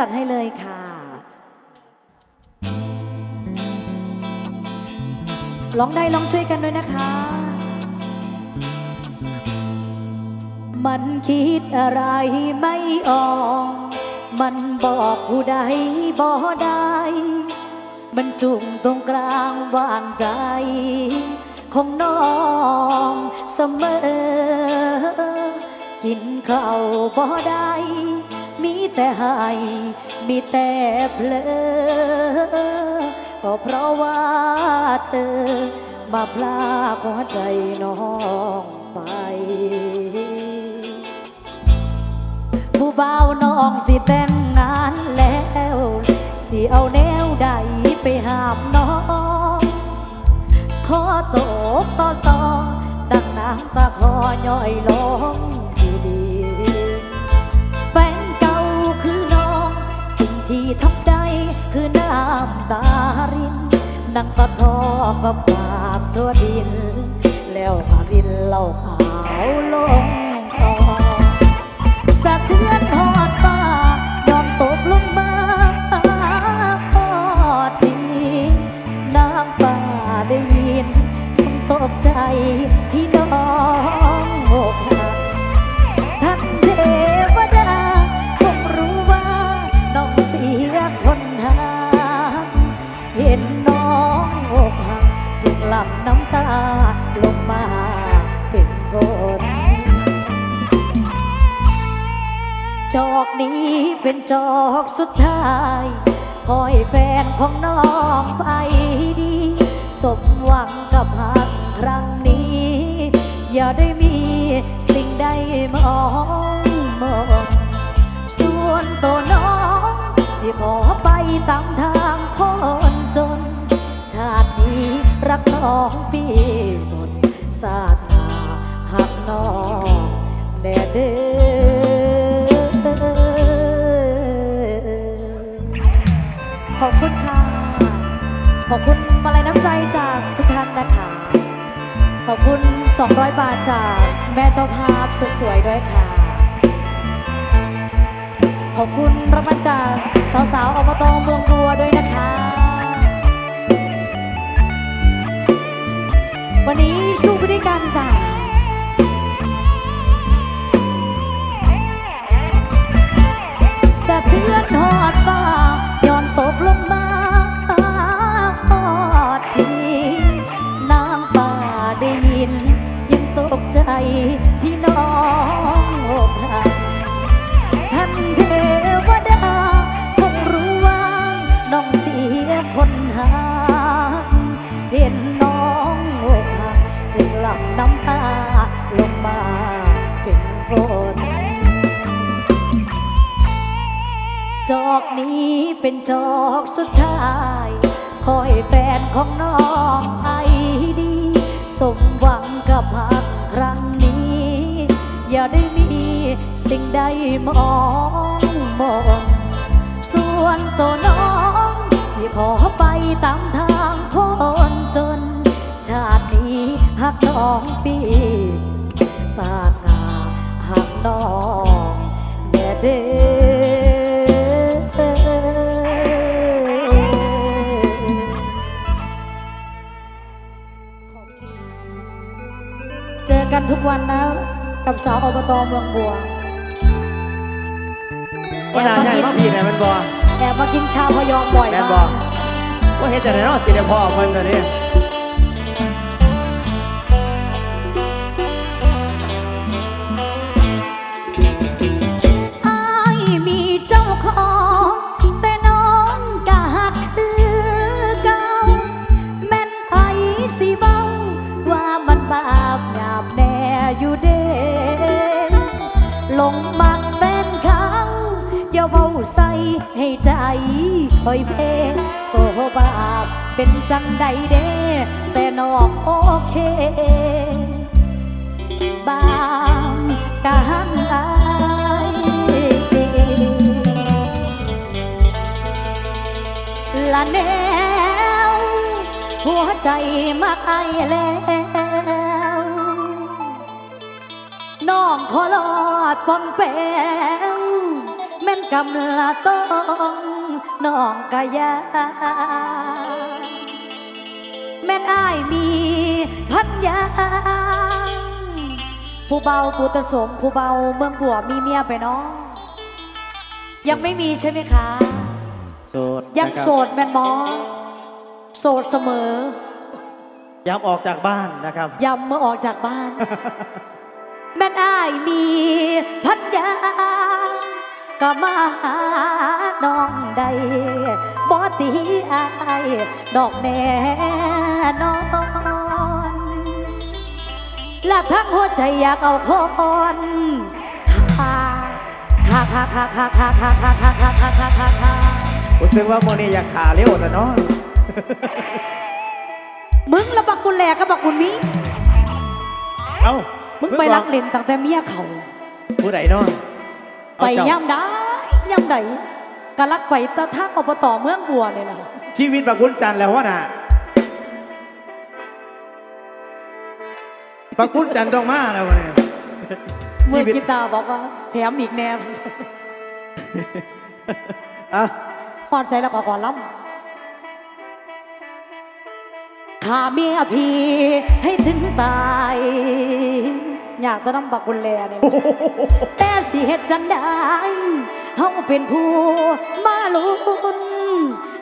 จัดให้เลยค่ะลองได้ลองช่วยกันด้วยนะคะ มันคิดอะไรไม่ออก มันบอกผู้ใดบ่ได้ มันจุ่มตรงกลางวางใจ ของน้องเสมอ กินข้าวบ่ได้ มีแต่ให้มีแต่เพลอก็เพราะว่าเธอ มาพลาหัวใจน้องไป ผู้บ่าวน้องสิแต่งงานแล้ว สิเอาแนวใดไปหามน้องขอตกต่อซอดังน้ำตาคอย่อยลงำตารินนั่งตัดพอกับปากทั่วดิน แล้วมารินเหล่าขาวลง อกสุดท้ายคอยแฟนของน้องไปดี สมหวังกับหักครั้งนี้ อย่าได้มีสิ่งใดมองมองส่วนตัวน้อง สิขอไปตามทางคนจน ชาตินี้รักน้องปีหมดศาสนาหักน้องแน่เด้อ อบคุณค่ะ ขอบคุณมาลัยน้ำใจจากทุกท่านนะคะ ขอบคุณ 200 บาทจากแม่เจ้าภาพสวยๆด้วยค่ะ ขอบคุณรางวัลจากสาวๆอบตเมืองบัวด้วยนะคะ วันนี้สู้ไปด้วยกันจ้ะสะเทือนหอดฟ้า อกนี้เป็นจอกสุดท้าย คอยแฟนของน้องไอดี สมหวังกับหักครั้งนี้ อย่าได้มีสิ่งใดมองมอง ส่วนตัวน้อง สิขอไปตามทางคนจน ชาตินี้หักน้องปีศาสนาหักน้องแน่เด้ กันทุกวันนะ กับสาวอบตเมืองบัวว่านาใช่มาพี่แม่นมันบ่แอบมากินชาพยอมบ่อยแม่นมาบ่กว่าเฮ็ดแต่ไหนเนาะสิได้พ่อเพิ่นตัวนี้ ใจคอยเพโตบาปเป็นจังใดเด้แต่นองโอเคบางกะหังอายละแนวหัวใจมักไอแล้วน้องขอลอดปองแปว แม่นกำลาต้องน้องกะยาแม่นอ้ายมีพันยาผู้เบาผู้ตสมผู้เบาเมืองบัวมีเมียไปเนาะยังไม่มีใช่ไหมคะโสดยังนะครับโสดแม่นหมอโสดเสมอย้ำออกจากบ้านนะครับยำเมื่อออกจากบ้าน แม่นอ้ายมีพันยา ก็มาหาน้องใดบ่ตีอายดอกแน่นอนและทั้งหัวใจอยากเอาคนขาขาขาขาขาขาขาขาขาขาขาขาขาขารู้สึกว่าโมนี่อยากขาเร็วแต่เนาะมึงละบักกุแลกับบักกุนมีเอ้ามึงไปรักเล่นตั้งแต่เมียเขาผู้ใดเนาะเอา ไปเจ้าย่ำได้ย่ำใดกะลักไปตะทักอบตเมืองบัวเลยล่ะชีวิตบักบุญจันทร์แล้ววะน่ะบักบุญจันทร์ต้องมาแล้ววะเนี่ยเมื่ชีอวิตกีตาร์บอกว่า แถมอีกแนวอะพอดใส่แล้วก็ก่อนล้ำข้าเมียพี่ให้ถึงตาย อยากจะนำบักกุลแลเนี่ยแต่สิเหตุจันได้เฮาเป็นผู้มาลุน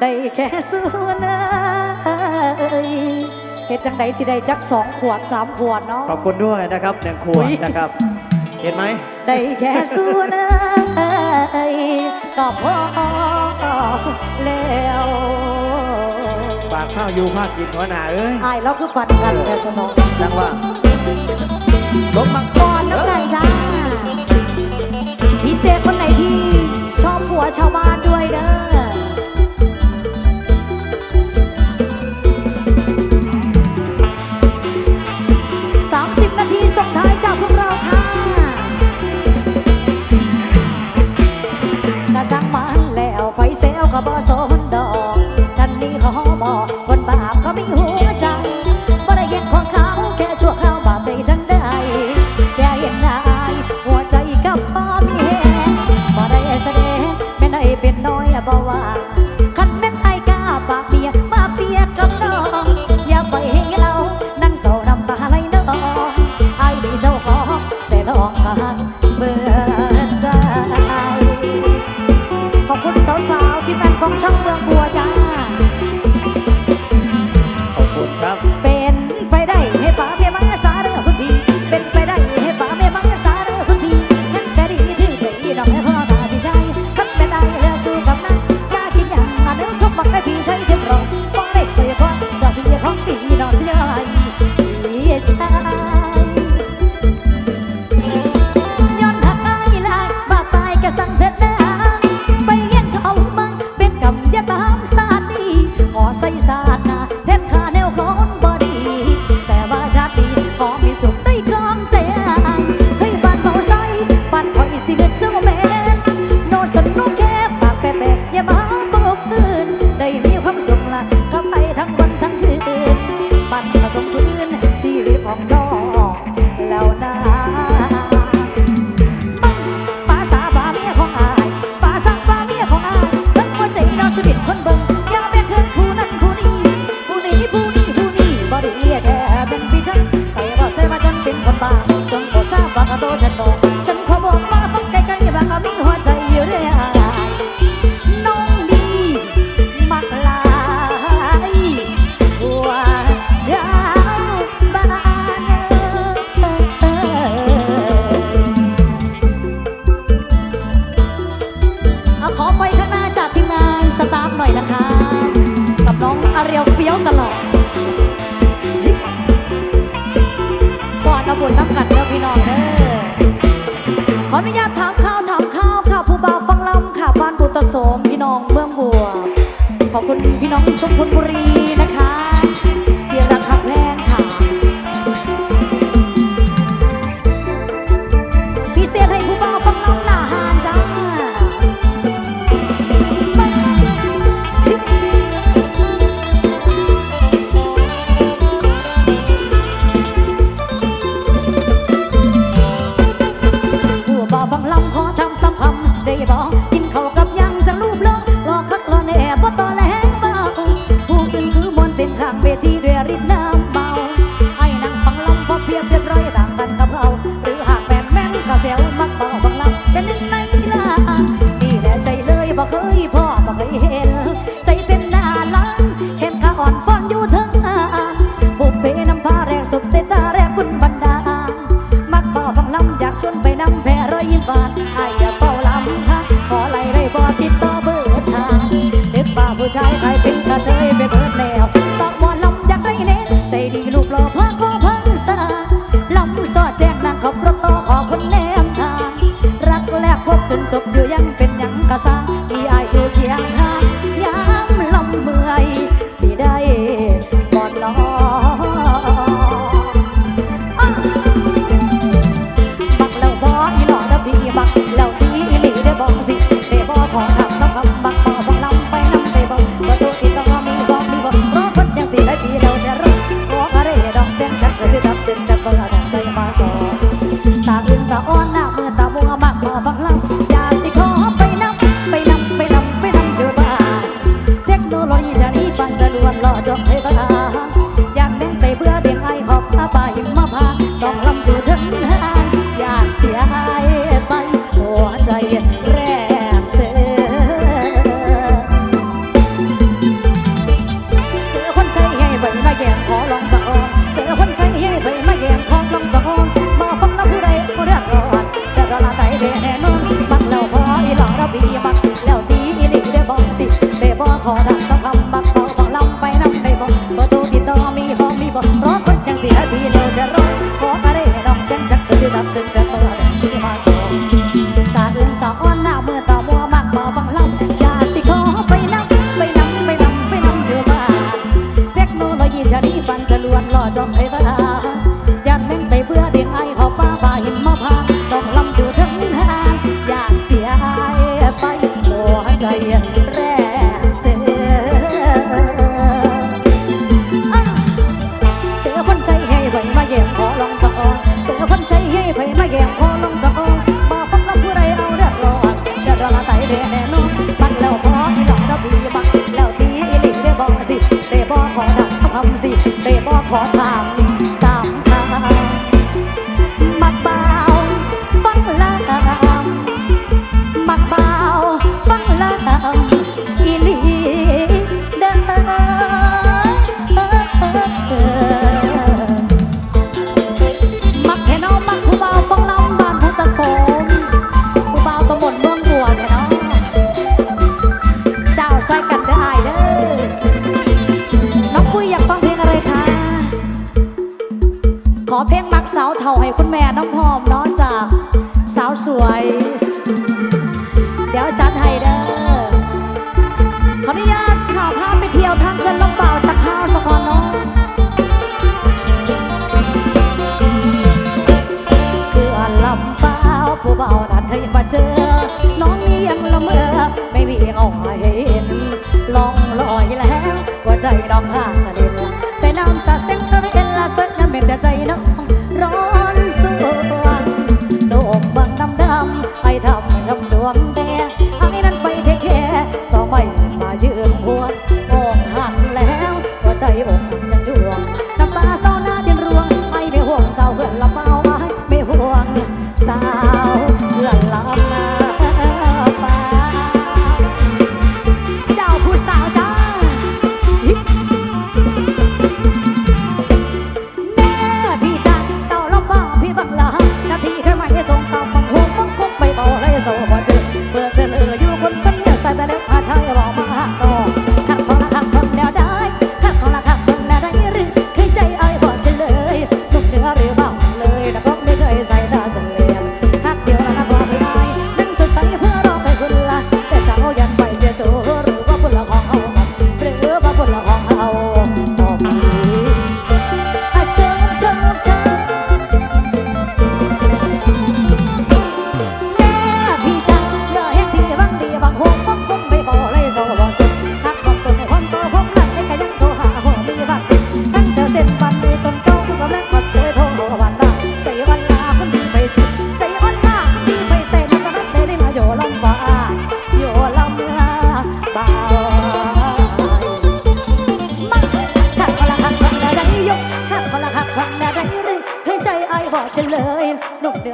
ได้แค่ส่วนเอ้ยเหตุจังใดสิได้จักสองขวดสามขวดเนาะขอบคุณด้วยนะครับหนึ่งขวดนะครับ เห็นไหมได้แค่ส่วนเอ้ยก็พอแล้วปากข้าวอยู่ภาคกินหัวหน้าเอ้ยอายเราคือปันกันแต่สนองจังว่า ลบมังก่อนแล้วกันจ้าพิเซคนไหนที่ชอบผัวชาวบ้านด้วยเด้อ ของช่างเมืองบัวจ้า ocurrir. 呀。 สิเตะบ่อขอถาม สาวเท่าให้คุณแม่น้ำหอมเนอะจากสาวสวย เดี๋ยวจัดให้เด้อขออนุญาตข่าวภาพไปเที่ยวทางเดินลงเป่าตะข้าวสกอนเนาะเขื่อนลำเป่าผู้เบานั้นเคยมาเจอ น้องนี้ยังละเมอไม่มีเอาให้เห็นลองลอยแล้วหัวใจน้องห่างเด่นใส่น้ำสาดเส้นตะเวนละเส้นน้ำเม็ดแต่ใจน้อง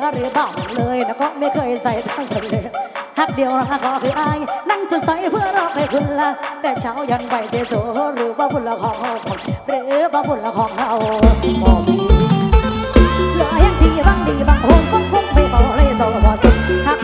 อหรือบ้างเลยแล้วก็ไม่เคยใส่ทั้งสเลยหักเดียวนะขอคือไอ้นั่งจุดใส่เพื่อรอให้คุณละแต่เช้ายันใบเทโซหรือว่าพุ่นละของเราหรือว่าพุ่นละของเราเหลือยังที่บางดีบางคนก็คงไม่พอเลยสวบสุดหัก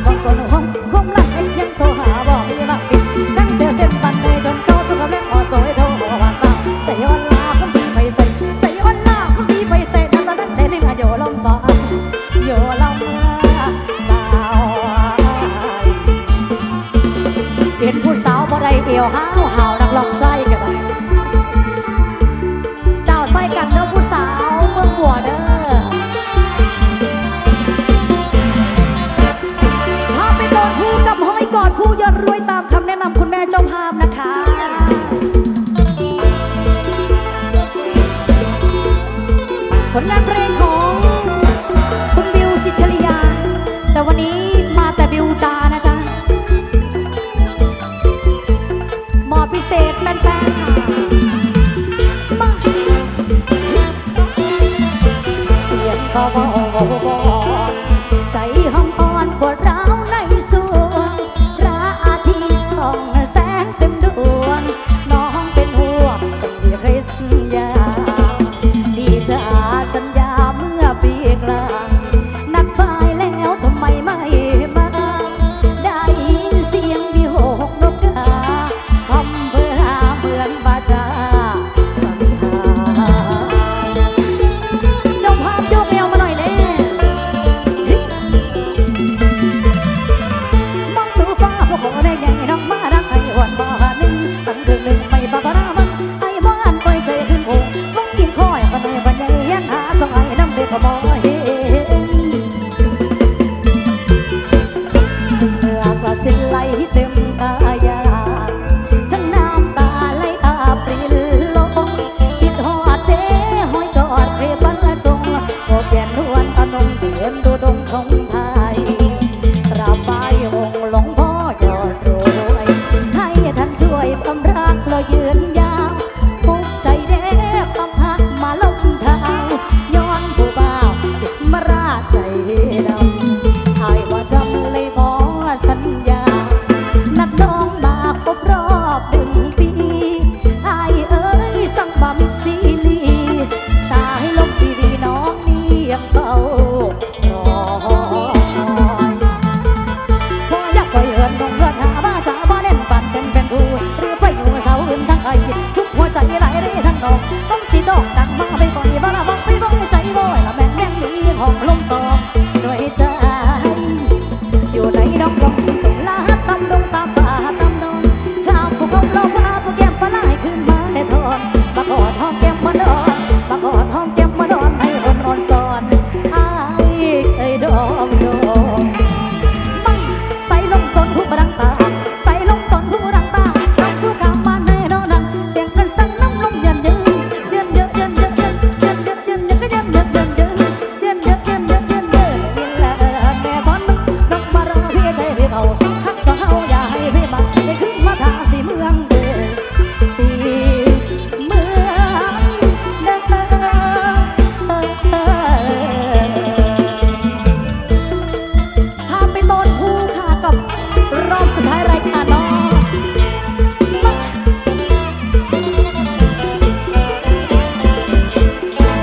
ของคุณบิวจิตชลิยา แต่วันนี้มาแต่บิวจานะจ๊ะหมอพิเศษแฟนๆค่ะมาเสียงก็บอก